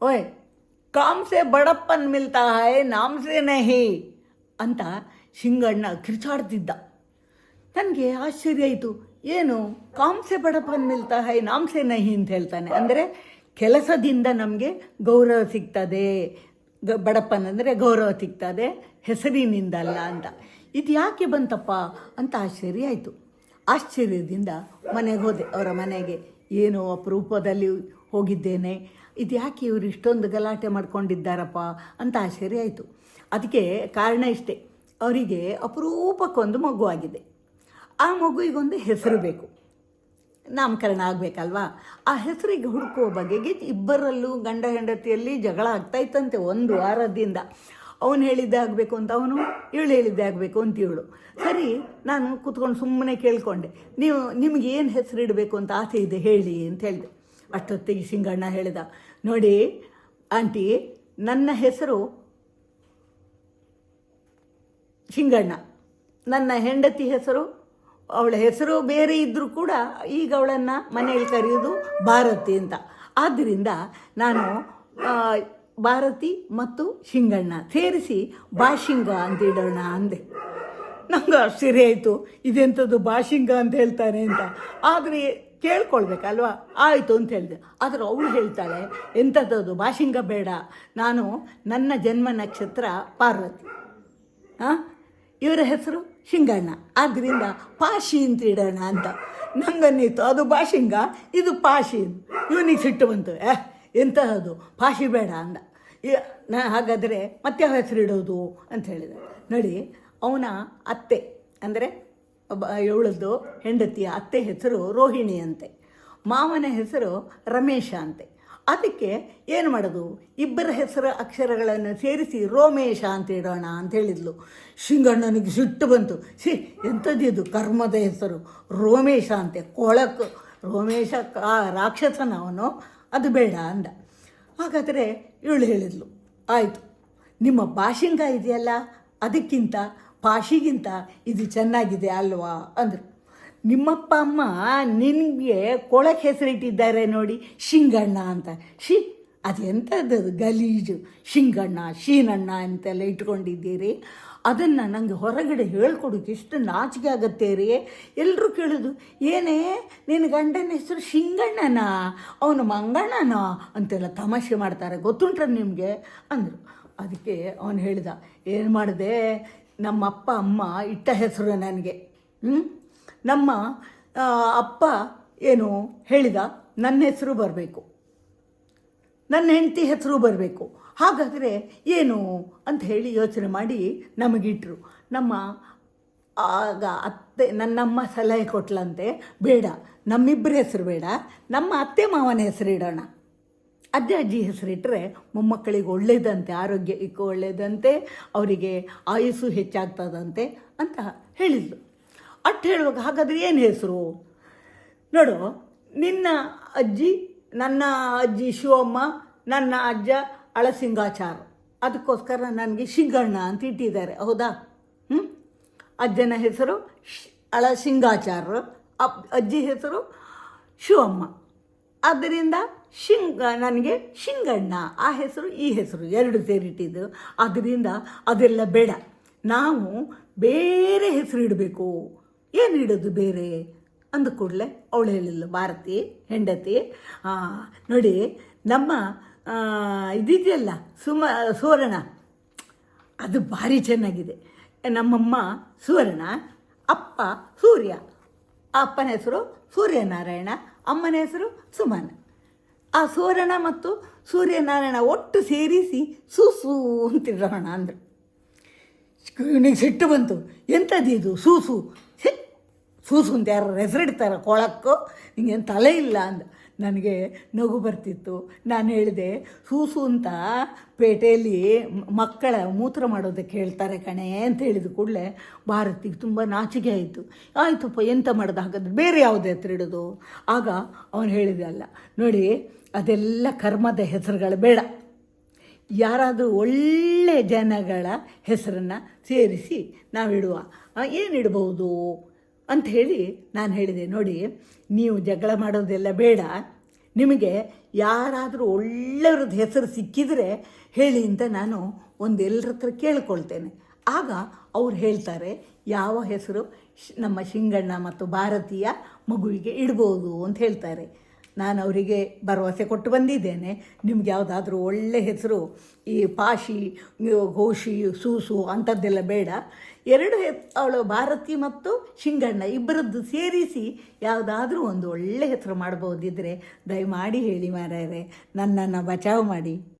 ಓಯ್ ಕಾಮ್ಸೆ ಬಡಪ್ಪನ್ ಮಿಲ್ತಾ ಹಾಯ್ ನಾಮ್ಸೆ ನಹಿ ಅಂತ ಶಿಂಗಣ್ಣ ಕಿರ್ಚಾಡ್ತಿದ್ದ. ನನಗೆ ಆಶ್ಚರ್ಯ ಆಯಿತು. ಏನು ಕಾಮ್ಸೆ ಬಡಪ್ಪನ್ ಮಿಲ್ತಾ ಹೈ ನಾಮ್ಸೆ ನಹಿ ಅಂತ ಹೇಳ್ತಾನೆ. ಅಂದರೆ ಕೆಲಸದಿಂದ ನಮಗೆ ಗೌರವ ಸಿಗ್ತದೆ. ಗ, ಬಡಪ್ಪನ್ ಅಂದರೆ ಗೌರವ ಸಿಗ್ತದೆ ಹೆಸರಿನಿಂದಲ್ಲ ಅಂತ. ಇದು ಯಾಕೆ ಬಂತಪ್ಪ ಅಂತ ಆಶ್ಚರ್ಯ ಆಯಿತು. ಆಶ್ಚರ್ಯದಿಂದ ಮನೆಗೆ ಹೋದೆ, ಅವರ ಮನೆಗೆ. ಏನೋ ಅಪರೂಪದಲ್ಲಿ ಹೋಗಿದ್ದೇನೆ. ಇದು ಯಾಕೆ ಇವರು ಇಷ್ಟೊಂದು ಗಲಾಟೆ ಮಾಡ್ಕೊಂಡಿದ್ದಾರಪ್ಪ ಅಂತ ಆಶ್ಚರ್ಯ ಆಯಿತು. ಅದಕ್ಕೆ ಕಾರಣ ಇಷ್ಟೇ. ಅವರಿಗೆ ಅಪರೂಪಕ್ಕೊಂದು ಮಗು ಆಗಿದೆ. ಆ ಮಗುವಿಗೊಂದು ಹೆಸರು ಬೇಕು. ನಾಮಕರಣ ಆಗಬೇಕಲ್ವಾ? ಆ ಹೆಸರಿಗೆ ಹುಡುಕುವ ಬಗೆಗೆ ಇಬ್ಬರಲ್ಲೂ ಗಂಡ ಹೆಂಡತಿಯಲ್ಲಿ ಜಗಳ ಆಗ್ತಾ ಇತ್ತಂತೆ ಒಂದು ವಾರದಿಂದ. ಅವನು ಹೇಳಿದ್ದೇ ಆಗಬೇಕು ಅಂತ ಅವನು ಇವಳು ಹೇಳಿದ್ದೇ ಆಗಬೇಕು ಅಂತ ಇವಳು. ಸರಿ, ನಾನು ಕೂತ್ಕೊಂಡು ಸುಮ್ಮನೆ ಕೇಳಿಕೊಂಡೆ. ನೀವು ನಿಮಗೇನು ಏನು ಹೆಸರು ಇಡಬೇಕು ಅಂತ ಆಸೆ ಇದೆ ಹೇಳಿ ಅಂತ ಹೇಳಿದೆ. ಅಷ್ಟೊತ್ತಿಗೆ ಸಿಂಗಣ್ಣ ಹೇಳಿದ, ನೋಡಿ ಆಂಟಿ, ನನ್ನ ಹೆಸರು ಸಿಂಗಣ್ಣ. ನನ್ನ ಹೆಂಡತಿ ಹೆಸರು, ಅವಳ ಹೆಸರು ಬೇರೆ ಇದ್ದರೂ ಕೂಡ ಈಗ ಅವಳನ್ನು ಮನೆಯಲ್ಲಿ ಕರೆಯೋದು ಭಾರತಿ ಅಂತ. ಆದ್ದರಿಂದ ನಾನು ಭಾರತಿ ಮತ್ತು ಶಿಂಗಣ್ಣ ಸೇರಿಸಿ ಬಾಶಿಂಗ ಅಂತ ಇಡೋಣ ಅಂದೆ. ನಂಗೆ ಆಶ್ಚರ್ಯ ಆಯಿತು, ಇದೆಂಥದ್ದು ಬಾಶಿಂಗ ಅಂತ ಹೇಳ್ತಾನೆ ಅಂತ. ಆದರೆ ಕೇಳ್ಕೊಳ್ಬೇಕಲ್ವಾ? ಆಯಿತು ಅಂತ ಹೇಳಿದೆ. ಆದರೆ ಅವಳು ಹೇಳ್ತಾಳೆ ಎಂಥದ್ದು ಭಾಷಿಂಗ ಬೇಡ. ನಾನು ನನ್ನ ಜನ್ಮ ನಕ್ಷತ್ರ ಪಾರ್ವತಿ. ಹಾಂ ಇವರ ಹೆಸರು ಶಿಂಗಣ್ಣ. ಆದ್ದರಿಂದ ಪಾಶಿ ಅಂತ. ಇಡೋಣ ಅಂತ ನಂಗನ್ನಿತ್ತು, ಅದು ಭಾಷಿಂಗ, ಇದು ಪಾಶಿ. ಇವನಿಗೆ ಸಿಟ್ಟು ಬಂತು, ಏ ಎಂತಹದ್ದು ಪಾಶಿ ಬೇಡ ಅಂದ. ನಾ, ಹಾಗಾದರೆ ಮತ್ತೆ ಹೆಸರು ಇಡೋದು ಅಂತ ಹೇಳಿದೆ. ನೋಡಿ, ಅವನ ಅತ್ತೆ, ಅಂದರೆ ಇವಳದ್ದು ಹೆಂಡತಿಯ ಅತ್ತೆ ಹೆಸರು ರೋಹಿಣಿ ಅಂತೆ. ಮಾವನ ಹೆಸರು ರಮೇಶ ಅಂತೆ. ಅದಕ್ಕೆ ಏನು ಮಾಡೋದು? ಇಬ್ಬರ ಹೆಸರು ಅಕ್ಷರಗಳನ್ನು ಸೇರಿಸಿ ರೋಮೇಶ ಅಂತ ಇಡೋಣ ಅಂತ ಹೇಳಿದ್ಲು. ಶಿಂಗಣ್ಣನಿಗೆ ಸಿಟ್ಟು ಬಂತು. ಸಿ ಎಂಥದ್ದಿದು ಕರ್ಮದ ಹೆಸರು. ರೋಮೇಶ ಅಂತೆ. ಕೊಳಕು. ರೋಮೇಶ ಕಾ, ರಾಕ್ಷಸನ ಅವನು. ಅದು ಬೇಡ ಅಂದ. ಹಾಗಾದರೆ ಇವಳು ಹೇಳಿದ್ಲು. ಆಯಿತು. ನಿಮ್ಮ ಭಾಷಿಂಗ ಇದೆಯಲ್ಲ? ಅದಕ್ಕಿಂತ ಪಾಶಿಗಿಂತ ಇದು ಚೆನ್ನಾಗಿದೆ ಅಲ್ವಾ ಅಂದರು. ನಿಮ್ಮಪ್ಪ ಅಮ್ಮ ನಿನಗೆ ಕೊಳಕ್ಕೆ ಹೆಸರಿಟ್ಟಿದ್ದಾರೆ ನೋಡಿ, ಶಿಂಗಣ್ಣ ಅಂತ. ಶಿ ಅದೆಂಥದ್ದು ಗಲೀಜು. ಶಿಂಗಣ್ಣ, ಶೀನಣ್ಣ ಅಂತೆಲ್ಲ ಇಟ್ಕೊಂಡಿದ್ದೀರಿ. ಅದನ್ನು ನನಗೆ ಹೊರಗಡೆ ಹೇಳ್ಕೊಡೋಕೆ ಎಷ್ಟು ನಾಚಿಕೆ ಆಗುತ್ತೆ ರೀ. ಎಲ್ಲರೂ ಕೇಳೋದು, ಏನೇ, ನಿನ್ನ ಗಂಡನ ಹೆಸರು ಶಿಂಗಣ್ಣನ? ಅವನು ಮಂಗಣ್ಣನ? ಅಂತೆಲ್ಲ ತಮಾಷೆ ಮಾಡ್ತಾರೆ. ಗೊತ್ತುಂಟ್ರ ನಿಮಗೆ? ಅಂದರು. ಅದಕ್ಕೆ ಅವನು ಹೇಳಿದ, ಏನು ಮಾಡಿದೆ? ನಮ್ಮ ಅಪ್ಪ ಅಮ್ಮ ಇಟ್ಟ ಹೆಸರು ನನಗೆ. ಹ್ಞೂ ನಮ್ಮ ಅಪ್ಪ ಏನು ಹೇಳಿದ ನನ್ನ ಹೆಸರು ಬರಬೇಕು. ನನ್ನ ಹೆಂಡತಿ ಹೆಸರು ಬರಬೇಕು. ಹಾಗಾದರೆ ಏನು ಅಂತ ಹೇಳಿ ಯೋಚನೆ ಮಾಡಿ ನಮಗಿಟ್ರು. ನಮ್ಮ, ಆಗ ಅತ್ತೆ, ನನ್ನಮ್ಮ ಸಲಹೆ ಕೊಟ್ಲಂತೆ, ಬೇಡ. ನಮ್ಮಿಬ್ಬರ ಹೆಸರು ಬೇಡ. ನಮ್ಮ ಅತ್ತೆ ಮಾವನ ಹೆಸರು ಇಡೋಣ. ಅಜ್ಜ ಅಜ್ಜಿ ಹೆಸರಿಟ್ಟರೆ ಮೊಮ್ಮಕ್ಕಳಿಗೆ ಒಳ್ಳೇದಂತೆ, ಆರೋಗ್ಯಕ್ಕೂ ಒಳ್ಳೆಯದಂತೆ ಅವರಿಗೆ ಆಯುಸ್ಸು ಹೆಚ್ಚಾಗ್ತದಂತೆ ಅಂತ ಹೇಳಿದ್ಲು. ಅಟ್ ಹೇಳುವಾಗ ಹಾಗಾದರೆ ಏನು ಹೆಸರು? ನೋಡು, ನಿನ್ನ ಅಜ್ಜಿ, ನನ್ನ ಅಜ್ಜಿ ಶಿವಮ್ಮ, ನನ್ನ ಅಜ್ಜ ಅಳಸಿಂಗಾಚಾರ. ಅದಕ್ಕೋಸ್ಕರ ನನಗೆ ಶಿಂಗಣ್ಣ ಅಂತ ಇಟ್ಟಿದ್ದಾರೆ, ಹೌದಾ? ಹ್ಞೂ ಅಜ್ಜನ ಹೆಸರು ಅಳಸಿಂಗಾಚಾರ್ಯರು ಅಪ್, ಅಜ್ಜಿ ಹೆಸರು ಶಿವಮ್ಮ. ಆದ್ದರಿಂದ ಶಿಂಗ, ನನಗೆ ಶಿಂಗಣ್ಣ, ಆ ಹೆಸರು, ಈ ಹೆಸರು ಎರಡು ಸೇರಿಟ್ಟಿದ್ದು. ಅದರಿಂದ ಅದೆಲ್ಲ ಬೇಡ. ನಾವು ಬೇರೆ ಹೆಸರು ಇಡಬೇಕು. ಏನು ಇಡೋದು ಬೇರೆ? ಅಂದ ಕೂಡಲೇ ಅವಳು ಹೇಳಿಲ್ಲ ಭಾರತಿ, ಹೆಂಡತಿ. ನೋಡಿ, ನಮ್ಮ ಇದಿದೆಯಲ್ಲ, ಸುಮ, ಸುವರ್ಣ. ಅದು ಭಾರಿ ಚೆನ್ನಾಗಿದೆ. ನಮ್ಮಮ್ಮ ಸುವರ್ಣ, ಅಪ್ಪ ಸೂರ್ಯ. ಅಪ್ಪನ ಹೆಸರು ಸೂರ್ಯನಾರಾಯಣ, ಅಮ್ಮನ ಹೆಸರು ಸುಮನ. ಆ ಸುವರ್ಣ ಮತ್ತು ಸೂರ್ಯನಾರಾಯಣ ಒಟ್ಟು ಸೇರಿಸಿ ಸೂಸು ಅಂತಿರೋಣ ಅಂದರು. ಇವನಿಗೆ ಸಿಟ್ಟು ಬಂತು. ಎಂಥದ್ದು ಇದು? ಸೂಸು ಸೂಸು ಅಂತ ಯಾರು ಹೆಸರಿಡ್ತಾರೆ ಕೊಳಕ್ಕೋ ನಿಂಗೇನು ತಲೆ ಇಲ್ಲ ಅಂದ ನನಗೆ ನಗು ಬರ್ತಿತ್ತು. ನಾನು ಹೇಳಿದೆ, ಸೂಸು ಅಂತ ಪೇಟೆಯಲ್ಲಿ ಮಕ್ಕಳ ಮೂತ್ರ ಮಾಡೋದಕ್ಕೆ ಹೇಳ್ತಾರೆ ಕಣೆ ಅಂತ ಹೇಳಿದ ಕೂಡಲೇ ಭಾರತಿಗೆ ತುಂಬ ನಾಚಿಕೆ ಆಯಿತು. ಆಯಿತಪ್ಪ, ಎಂತ ಮಾಡೋದು? ಹಾಗಾದ್ರೆ ಬೇರೆ ಯಾವುದೇ ಹತ್ರ ಇಡೋದು? ಆಗ ಅವನು ಹೇಳಿದೆ, ಅಲ್ಲ, ನೋಡಿ, ಅದೆಲ್ಲ ಕರ್ಮದ ಹೆಸರುಗಳು ಬೇಡ. ಯಾರಾದರೂ ಒಳ್ಳೆ ಜನಗಳ ಹೆಸರನ್ನು ಸೇರಿಸಿ ನಾವಿಡುವ. ಏನಿಡ್ಬೋದು ಅಂತ ಹೇಳಿ ನಾನು ಹೇಳಿದೆ, ನೋಡಿ, ನೀವು ಜಗಳ ಮಾಡೋದೆಲ್ಲ ಬೇಡ. ನಿಮಗೆ ಯಾರಾದರೂ ಒಳ್ಳೆಯವ್ರದ್ದು ಹೆಸರು ಸಿಕ್ಕಿದರೆ ಹೇಳಿ ಅಂತ ನಾನು ಒಂದು ಎಲ್ಲರ ಹತ್ರ ಕೇಳ್ಕೊಳ್ತೇನೆ. ಆಗ ಅವ್ರು ಹೇಳ್ತಾರೆ, ಯಾವ ಹೆಸರು? ನಮ್ಮ ಶಿಂಗಣ್ಣ ಮತ್ತು ಭಾರತೀಯ ಮಗುವಿಗೆ ಇಡ್ಬೋದು ಅಂತ ಹೇಳ್ತಾರೆ. ನಾನು ಅವರಿಗೆ ಭರವಸೆ ಕೊಟ್ಟು ಬಂದಿದ್ದೇನೆ. ನಿಮ್ಗೆ ಯಾವುದಾದ್ರೂ ಒಳ್ಳೆ ಹೆಸರು, ಈ ಪಾಶಿ ಘೋಷಿ, ಸೂಸು ಅಂಥದ್ದೆಲ್ಲ ಬೇಡ. ಎರಡು ಅವಳು ಭಾರತಿ ಮತ್ತು ಶಿಂಗಣ್ಣ ಇಬ್ಬರದ್ದು ಸೇರಿಸಿ ಯಾವುದಾದ್ರೂ ಒಂದು ಒಳ್ಳೆ ಹೆಸರು ಮಾಡ್ಬೋದಿದ್ರೆ ದಯಮಾಡಿ ಹೇಳಿ ಮಾರಾಯರೆ ನನ್ನನ್ನು ಬಚಾವ್ ಮಾಡಿ.